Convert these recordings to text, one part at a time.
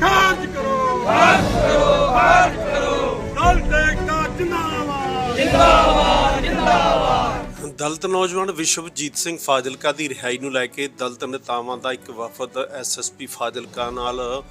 ਖਾਰਜ ਕਰੋ। ਖਾਰਜ ਕਰੋ ਖਾਰਜ ਕਰੋ। ਦਲਿਤ ਏਕਤਾ ਜਿੰਦਾਬਾਦ। ਜਿੰਦਾਬਾਦ ਜਿੰਦਾਬਾਦ। ਦਲਿਤ ਨੌਜਵਾਨ ਵਿਸ਼ਵਜੀਤ ਸਿੰਘ ਫਾਜ਼ਿਲਕਾ ਦੀ ਰਿਹਾਈ ਨੂੰ ਲੈ ਕੇ ਦਲਿਤ ਨੇਤਾਵਾਂ ਦਾ ਇੱਕ ਵਫਦ ਐਸਐਸਪੀ ਫਾਜ਼ਿਲਕਾ ਨਾਲ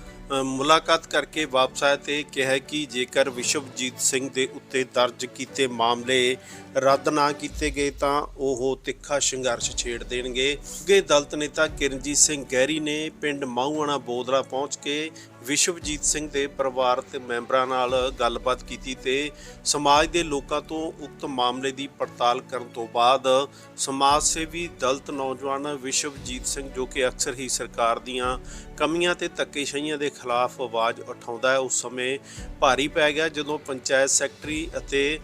ਮੁਲਾਕਾਤ ਕਰਕੇ ਵਾਪਸ ਆਇਆ ਤੇ ਕਿਹਾ ਕਿ ਜੇਕਰ ਵਿਸ਼ਵਜੀਤ ਸਿੰਘ ਦੇ ਉੱਤੇ ਦਰਜ ਕੀਤੇ ਮਾਮਲੇ ਰੱਦ ਨਾ ਕੀਤੇ ਗਏ ਤਾਂ ਉਹ ਤਿੱਖਾ ਸੰਘਰਸ਼ ਛੇੜ ਦੇਣਗੇ। ਅੱਗੇ ਦਲਤ ਨੇਤਾ ਕਿਰਨਜੀਤ ਸਿੰਘ ਗਹਿਰੀ ਨੇ ਪਿੰਡ ਮਾਹੂਆਣਾ ਬੋਦਰਾ ਪਹੁੰਚ ਕੇ ਵਿਸ਼ਵਜੀਤ ਸਿੰਘ ਦੇ ਪਰਿਵਾਰ ਤੇ ਮੈਂਬਰਾਂ ਨਾਲ ਗੱਲਬਾਤ ਕੀਤੀ ਤੇ ਸਮਾਜ ਦੇ ਲੋਕਾਂ ਤੋਂ ਉਕਤ ਮਾਮਲੇ ਦੀ ਪੜਤਾਲ ਕਰਨ ਤੋਂ ਬਾਅਦ ਸਮਾਜ ਸੇਵੀ ਦਲਤ ਨੌਜਵਾਨ ਵਿਸ਼ਵਜੀਤ ਸਿੰਘ ਜੋ ਕਿ ਅਕਸਰ ਹੀ ਸਰਕਾਰ ਦੀਆਂ ਕਮੀਆਂ ਤੇ ਧੱਕੇਸ਼ਾਹੀਆਂ ਦੇ ਖਿਲਾਫ ਆਵਾਜ਼ ਉਠਾਉਂਦਾ ਹੈ, ਉਸ ਸਮੇਂ ਭਾਰੀ ਪੈ ਗਿਆ ਜਦੋਂ ਪੰਚਾਇਤ ਸੈਕਟਰੀ ਅਤੇ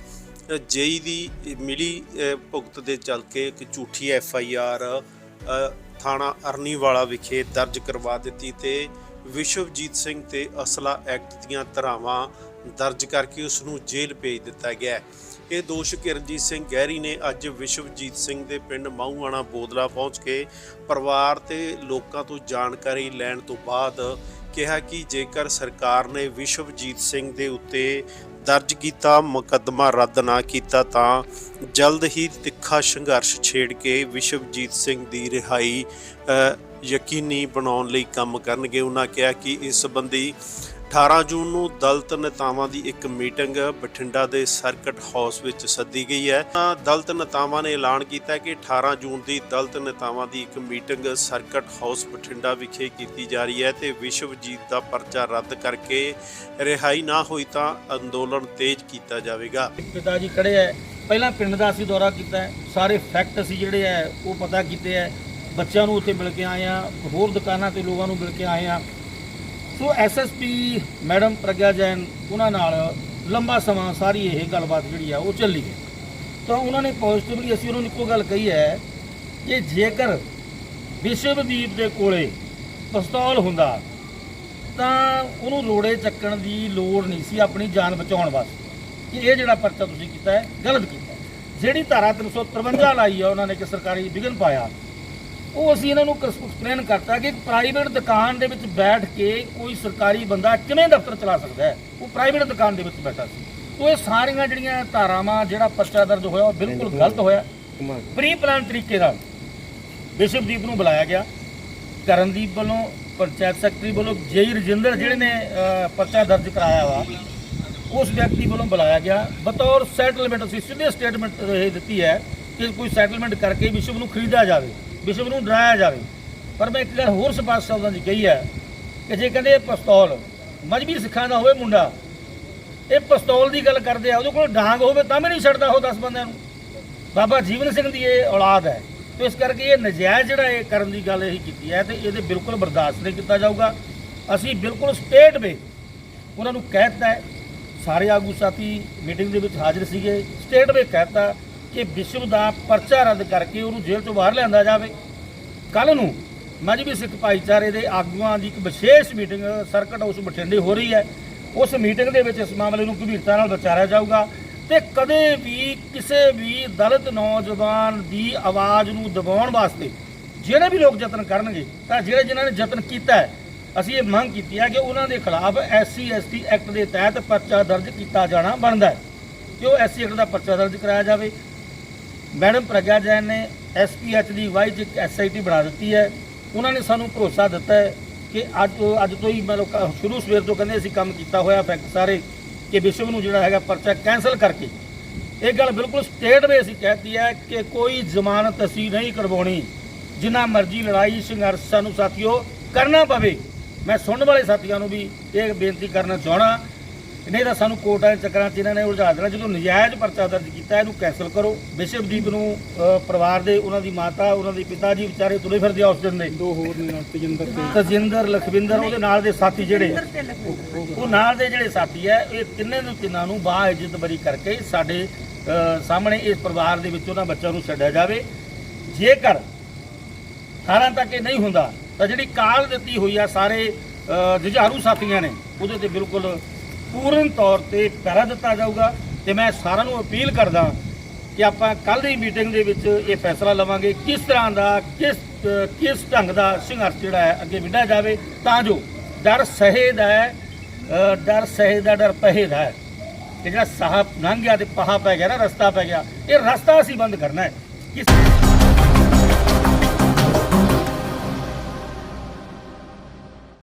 ਜੇਈ ਦੀ ਮਿਲੀ ਭੁਗਤ ਦੇ ਚੱਲ ਕੇ ਇੱਕ ਝੂਠੀ ਐਫ ਆਈ ਆਰ ਥਾਣਾ ਅਰਨੀਵਾਲਾ ਵਿਖੇ ਦਰਜ ਕਰਵਾ ਦਿੱਤੀ ਤੇ ਵਿਸ਼ਵਜੀਤ ਸਿੰਘ ਤੇ ਅਸਲਾ ਐਕਟ ਦੀਆਂ ਧਾਰਾਵਾਂ ਦਰਜ ਕਰਕੇ ਉਸ ਨੂੰ ਜੇਲ੍ਹ ਭੇਜ ਦਿੱਤਾ ਗਿਆ ਇਹ ਦੋਸ਼ ਕਿਰਨਜੀਤ ਸਿੰਘ ਗਹਿਰੀ ਨੇ ਅੱਜ ਵਿਸ਼ਵਜੀਤ ਸਿੰਘ ਦੇ ਪਿੰਡ ਮਾਹੂਆਣਾ ਬੋਦਲਾ ਪਹੁੰਚ ਕੇ ਪਰਿਵਾਰ ਤੇ ਲੋਕਾਂ ਤੋਂ ਜਾਣਕਾਰੀ ਲੈਣ ਤੋਂ ਬਾਅਦ ਕਿਹਾ ਕਿ ਜੇਕਰ ਸਰਕਾਰ ਨੇ ਵਿਸ਼ਵਜੀਤ ਸਿੰਘ ਦੇ ਉੱਤੇ ਦਰਜ ਕੀਤਾ, ਮੁਕੱਦਮਾ ਰੱਦ ਨਾ ਕੀਤਾ ਤਾਂ ਜਲਦ ਹੀ ਤਿੱਖਾ ਸੰਘਰਸ਼ ਛੇੜ ਕੇ ਵਿਸ਼ਵਜੀਤ ਸਿੰਘ ਦੀ ਰਿਹਾਈ ਯਕੀਨੀ ਬਣਾਉਣ ਲਈ ਕੰਮ ਕਰਨਗੇ। ਉਹਨਾਂ ਕਿਹਾ ਕਿ ਇਸ ਸੰਬੰਧੀ 18 ਜੂਨ ਨੂੰ ਦਲਤ ਨੇਤਾਵਾਂ ਦੀ ਇੱਕ ਮੀਟਿੰਗ ਬਠਿੰਡਾ ਦੇ ਸਰਕਟ ਹਾਊਸ ਵਿੱਚ ਸੱਦੀ ਗਈ ਹੈ। ਤਾਂ ਦਲਿਤ ਨੇਤਾਵਾਂ ਨੇ ਐਲਾਨ ਕੀਤਾ ਕਿ 18 ਜੂਨ ਦੀ ਦਲਿਤ ਨੇਤਾਵਾਂ ਦੀ ਇੱਕ ਮੀਟਿੰਗ ਸਰਕਟ ਹਾਊਸ ਬਠਿੰਡਾ ਵਿਖੇ ਕੀਤੀ ਜਾ ਰਹੀ ਹੈ ਤੇ ਵਿਸ਼ਵਜੀਤ ਦਾ ਪਰਚਾ ਰੱਦ ਕਰਕੇ ਰਿਹਾਈ ਨਾ ਹੋਈ ਤਾਂ ਅੰਦੋਲਨ ਤੇਜ਼ ਕੀਤਾ ਜਾਵੇਗਾ। ਪਿਤਾ ਜੀ ਖੜੇ ਹੈ। ਪਹਿਲਾਂ ਪਿੰਡ ਦਾ ਅਸੀਂ ਦੌਰਾ ਕੀਤਾ ਹੈ। ਸਾਰੇ ਫੈਕਟ ਅਸੀਂ ਜਿਹੜੇ ਹੈ, ਉਹ ਪਤਾ ਕੀਤੇ ਹੈ। ਬੱਚਿਆਂ ਨੂੰ ਉੱਥੇ ਮਿਲ ਕੇ ਆਏ ਆ ਹੋਰ ਦੁਕਾਨਾਂ ਤੇ ਲੋਕਾਂ ਨੂੰ ਮਿਲ ਕੇ ਆਏ ਆ ਸੋ ਐਸਐਸਪੀ ਮੈਡਮ ਪ੍ਰਗਿਆ ਜੈਨ, ਉਹਨਾਂ ਨਾਲ ਲੰਬਾ ਸਮਾਂ ਸਾਰੀ ਇਹ ਗੱਲਬਾਤ ਜਿਹੜੀ ਆ ਉਹ ਚੱਲੀ ਹੈ। ਤਾਂ ਉਹਨਾਂ ਨੇ ਪੋਜ਼ਿਟਿਵਲੀ ਅਸੀਂ ਉਹਨਾਂ ਨੂੰ ਇੱਕੋ ਗੱਲ ਕਹੀ ਹੈ ਕਿ ਜੇਕਰ ਵਿਸ਼ਵਦੀਪ ਦੇ ਕੋਲੇ ਪਿਸਤੌਲ ਹੁੰਦਾ, ਤਾਂ ਉਹਨੂੰ ਲੋੜੇ ਚੱਕਣ ਦੀ ਲੋੜ ਨਹੀਂ ਸੀ ਆਪਣੀ ਜਾਨ ਬਚਾਉਣ ਵਾਸਤੇ। ਕਿ ਇਹ ਜਿਹੜਾ ਪਰਚਾ ਤੁਸੀਂ ਕੀਤਾ ਹੈ, ਗਲਤ ਕੀਤਾ ਜਿਹੜੀ ਧਾਰਾ 353 ਲਾਈ ਹੈ ਉਹਨਾਂ ਨੇ ਕਿ ਸਰਕਾਰੀ ਵਿਘਨ ਪਾਇਆ। ਉਹ ਅਸੀਂ ਇਹਨਾਂ ਨੂੰ ਐਕਸਪਲੇਨ ਕਰਤਾ ਕਿ ਪ੍ਰਾਈਵੇਟ ਦੁਕਾਨ ਦੇ ਵਿੱਚ ਬੈਠ ਕੇ ਕੋਈ ਸਰਕਾਰੀ ਬੰਦਾ ਕਿਵੇਂ ਦਫ਼ਤਰ ਚਲਾ ਸਕਦਾ ਹੈ? ਉਹ ਪ੍ਰਾਈਵੇਟ ਦੁਕਾਨ ਦੇ ਵਿੱਚ ਬੈਠਾ ਸੀ। ਉਹ ਇਹ ਸਾਰੀਆਂ ਜਿਹੜੀਆਂ ਧਾਰਾਵਾਂ ਜਿਹੜਾ ਪਰਚਾ ਦਰਜ ਹੋਇਆ ਉਹ ਬਿਲਕੁਲ ਗਲਤ ਹੋਇਆ। ਪ੍ਰੀ ਪਲਾਨ ਤਰੀਕੇ ਨਾਲ ਬਿਸ਼ਪਦੀਪ ਨੂੰ ਬੁਲਾਇਆ ਗਿਆ। ਕਰਨਦੀਪ ਵੱਲੋਂ ਪੰਚਾਇਤ ਸੈਕਟਰੀ ਵੱਲੋਂ ਜੇਈ ਰਜਿੰਦਰ ਜਿਹੜੇ ਨੇ ਪਰਚਾ ਦਰਜ ਕਰਾਇਆ ਵਾ ਉਸ ਵਿਅਕਤੀ ਵੱਲੋਂ ਬੁਲਾਇਆ ਗਿਆ। ਬਤੌਰ ਸੈਟਲਮੈਂਟ ਅਸੀਂ ਸਿੱਧੇ ਸਟੇਟਮੈਂਟ ਇਹ ਦਿੱਤੀ ਹੈ ਕਿ ਕੋਈ ਸੈਟਲਮੈਂਟ ਕਰਕੇ ਵਿਸ਼ਵ ਨੂੰ ਖਰੀਦਿਆ ਜਾਵੇ। ਵਿਸ਼ਵ ਨੂੰ ਡਰਾਇਆ ਜਾਵੇ। ਪਰ ਮੈਂ ਇੱਕ ਗੱਲ ਹੋਰ ਸਪਸ਼ਟ ਸ਼ਬਦਾਂ 'ਚ ਕਹੀ ਹੈ ਕਿ ਜੇ ਕਹਿੰਦੇ ਇਹ ਪਿਸਤੌਲ ਮਜਬੀ ਸਿੱਖਾਂ ਦਾ ਹੋਵੇ ਮੁੰਡਾ, ਇਹ ਪਿਸਤੌਲ ਦੀ ਗੱਲ ਕਰਦੇ ਆ, ਉਹਦੇ ਕੋਲ ਡਾਂਗ ਹੋਵੇ ਤਾਂ ਵੀ ਨਹੀਂ ਛੱਡਦਾ ਉਹ 10 ਬੰਦਿਆਂ ਨੂੰ। ਬਾਬਾ ਜੀਵਨ ਸਿੰਘ ਦੀ ਇਹ ਔਲਾਦ ਹੈ। ਤੇ ਇਸ ਕਰਕੇ ਇਹ ਨਜਾਇਜ਼ ਜਿਹੜਾ ਇਹ ਕਰਨ ਦੀ ਗੱਲ ਇਹੀ ਕੀਤੀ ਹੈ ਤੇ ਇਹਦੇ ਬਿਲਕੁਲ ਬਰਦਾਸ਼ਤ ਨਹੀਂ ਕੀਤਾ ਜਾਊਗਾ। ਅਸੀਂ ਬਿਲਕੁਲ ਸਟੇਟ ਵੇ ਉਹਨਾਂ ਨੂੰ ਕਹਿਤਾ ਹੈ। ਸਾਰੇ ਆਗੂ ਸਾਥੀ ਮੀਟਿੰਗ ਦੇ ਵਿੱਚ ਹਾਜ਼ਰ ਸੀਗੇ। ਸਟੇਟ ਵੇ ਕਹਿਤਾ ਕਿ ਵਿਸ਼ਵ ਦਾ ਪਰਚਾ ਰੱਦ ਕਰਕੇ ਉਹਨੂੰ ਜੇਲ੍ਹ ਤੋਂ ਬਾਹਰ ਲਿਆਂਦਾ ਜਾਵੇ। ਕੱਲ ਨੂੰ ਮਜਬੀ ਸਿੱਖ ਭਾਈਚਾਰੇ ਦੇ ਆਗੂਆਂ ਦੀ ਇੱਕ ਵਿਸ਼ੇਸ਼ ਮੀਟਿੰਗ, ਸਰਕਟ ਹਾਊਸ ਬਠਿੰਡੇ ਹੋ ਰਹੀ ਹੈ। ਉਸ ਮੀਟਿੰਗ ਦੇ ਵਿੱਚ ਇਸ ਮਾਮਲੇ ਨੂੰ ਗੰਭੀਰਤਾ ਨਾਲ ਵਿਚਾਰਿਆ ਜਾਊਗਾ ਤੇ ਕਦੇ ਵੀ ਕਿਸੇ ਵੀ ਦਲਿਤ ਨੌਜਵਾਨ ਦੀ ਆਵਾਜ਼ ਨੂੰ ਦਬਾਉਣ ਵਾਸਤੇ ਜਿਹੜੇ ਵੀ ਲੋਕ ਯਤਨ ਕਰਨਗੇ, ਤਾਂ ਜਿਹੜੇ ਜਿਨ੍ਹਾਂ ਨੇ ਯਤਨ ਕੀਤਾ ਹੈ, ਅਸੀਂ ਇਹ ਮੰਗ ਕੀਤੀ ਹੈ ਕਿ ਉਹਨਾਂ ਦੇ ਖਿਲਾਫ ਐਸਸੀ ਐਸਟੀ ਐਕਟ ਦੇ ਤਹਿਤ ਪਰਚਾ ਦਰਜ ਕੀਤਾ ਜਾਣਾ ਬਣਦਾ ਹੈ ਕਿ ਉਹ ਐਸਸੀ ਐਕਟ ਦਾ ਪਰਚਾ ਦਰਜ ਕਰਾਇਆ ਜਾਵੇ। ਮੈਡਮ ਪ੍ਰਗਿਆ ਜੈਨ ਨੇ ਐਸਪੀਐਚ ਦੀ ਵਾਈ ਚ ਇੱਕ ਐਸਆਈਟੀ ਬਣਾ ਦਿੱਤੀ ਹੈ। ਉਹਨਾਂ ਨੇ ਸਾਨੂੰ ਭਰੋਸਾ ਦਿੱਤਾ ਹੈ ਕਿ ਅੱਜ ਅੱਜ ਤੋਂ ਹੀ ਮਤਲਬ ਸ਼ੁਰੂ ਸਵੇਰ ਤੋਂ ਕਹਿੰਦੇ ਅਸੀਂ ਕੰਮ ਕੀਤਾ ਹੋਇਆ ਫੈਕਟ ਸਾਰੇ ਕਿ ਵਿਸ਼ਵ ਨੂੰ ਜਿਹੜਾ ਹੈਗਾ ਪਰਚਾ ਕੈਨਸਲ ਕਰਕੇ। ਇਹ ਗੱਲ ਬਿਲਕੁਲ ਸਟੇਟ ਵੇ ਅਸੀਂ ਕਹਿਤੀ ਹੈ ਕਿ ਕੋਈ ਜ਼ਮਾਨਤ ਅਸੀਂ ਨਹੀਂ ਕਰਵਾਉਣੀ। ਜਿੰਨਾ ਮਰਜ਼ੀ ਲੜਾਈ ਸੰਘਰਸ਼ ਸਾਨੂੰ ਸਾਥੀਓ ਕਰਨਾ ਪਵੇ। ਮੈਂ ਸੁਣਨ ਵਾਲੇ ਸਾਥੀਆਂ ਨੂੰ ਵੀ ਇਹ ਬੇਨਤੀ ਕਰਨਾ ਚਾਹਣਾ ਨਹੀਂ ਤਾਂ ਸਾਨੂੰ ਕੋਟਾਂ ਦੇ ਚੱਕਰਾਂ 'ਚ ਇਹਨਾਂ ਨੇ ਉਲਝਾ ਦੇਣਾ। ਜਦੋਂ ਨਜਾਇਜ਼ ਪਰਚਾ ਦਰਜ ਕੀਤਾ ਇਹਨੂੰ ਕੈਂਸਲ ਕਰੋ। ਬਿਸ਼ਪਦੀਪ ਨੂੰ ਪਰਿਵਾਰ ਦੇ ਉਹਨਾਂ ਦੀ ਮਾਤਾ ਉਹਨਾਂ ਦੇ ਪਿਤਾ ਜੀ ਵਿਚਾਰੇ ਤੁਰੇ ਫਿਰਦੇ ਉਸ ਦਿਨ ਦੇ। ਦੋ ਹੋਰ ਨੇ ਤਜਿੰਦਰ ਤੇ। ਤਜਿੰਦਰ ਲਖਵਿੰਦਰ ਉਹਦੇ ਨਾਲ ਦੇ ਸਾਥੀ ਜਿਹੜੇ ਉਹ ਨਾਲ ਦੇ ਜਿਹੜੇ ਸਾਥੀ ਹੈ ਇਹ ਤਿੰਨੇ ਨੂੰ ਤਿੰਨਾਂ ਨੂੰ ਬਾਹ ਇੱਜ਼ਤ ਬਰੀ ਕਰਕੇ ਸਾਡੇ ਸਾਹਮਣੇ ਇਸ ਪਰਿਵਾਰ ਦੇ ਵਿੱਚ ਉਹਨਾਂ ਬੱਚਿਆਂ ਨੂੰ ਛੱਡਿਆ ਜਾਵੇ। ਜੇਕਰ 18 ਤੱਕ ਇਹ ਨਹੀਂ ਹੁੰਦਾ ਤਾਂ ਜਿਹੜੀ ਕਾਲ ਦਿੱਤੀ ਹੋਈ ਆ ਸਾਰੇ ਜੁਝਾਰੂ ਸਾਥੀਆਂ ਨੇ ਉਹਦੇ ਤੇ ਬਿਲਕੁਲ ਪੂਰਨ ਤੌਰ ਤੇ ਪਹਿਰਾ ਦਿੱਤਾ ਜਾਊਗਾ ਤੇ ਮੈਂ ਸਾਰਿਆਂ ਨੂੰ ਅਪੀਲ ਕਰਦਾ ਕਿ ਆਪਾਂ ਕੱਲ ਦੀ ਮੀਟਿੰਗ ਦੇ ਵਿੱਚ ਇਹ ਫੈਸਲਾ ਲਵਾਂਗੇ ਕਿਸ ਤਰ੍ਹਾਂ ਦਾ, ਕਿਸ ਕਿਸ ਢੰਗ ਦਾ ਸੰਘਰਸ਼ ਜਿਹੜਾ ਹੈ ਅੱਗੇ ਵਿੱਢਿਆ ਜਾਵੇ, ਤਾਂ ਜੋ ਡਰ ਸਹੇ ਦਾ ਡਰ ਸਹੇ ਦਾ ਡਰ ਪਹੇ ਦਾ ਹੈ ਜਿਹੜਾ ਸਾਹ ਲੰਘ ਗਿਆ ਤੇ ਪਹਾ ਪੈ ਗਿਆ ਨਾ, ਰਸਤਾ ਪੈ ਗਿਆ, ਇਹ ਰਸਤਾ ਅਸੀਂ ਬੰਦ ਕਰਨਾ ਹੈ।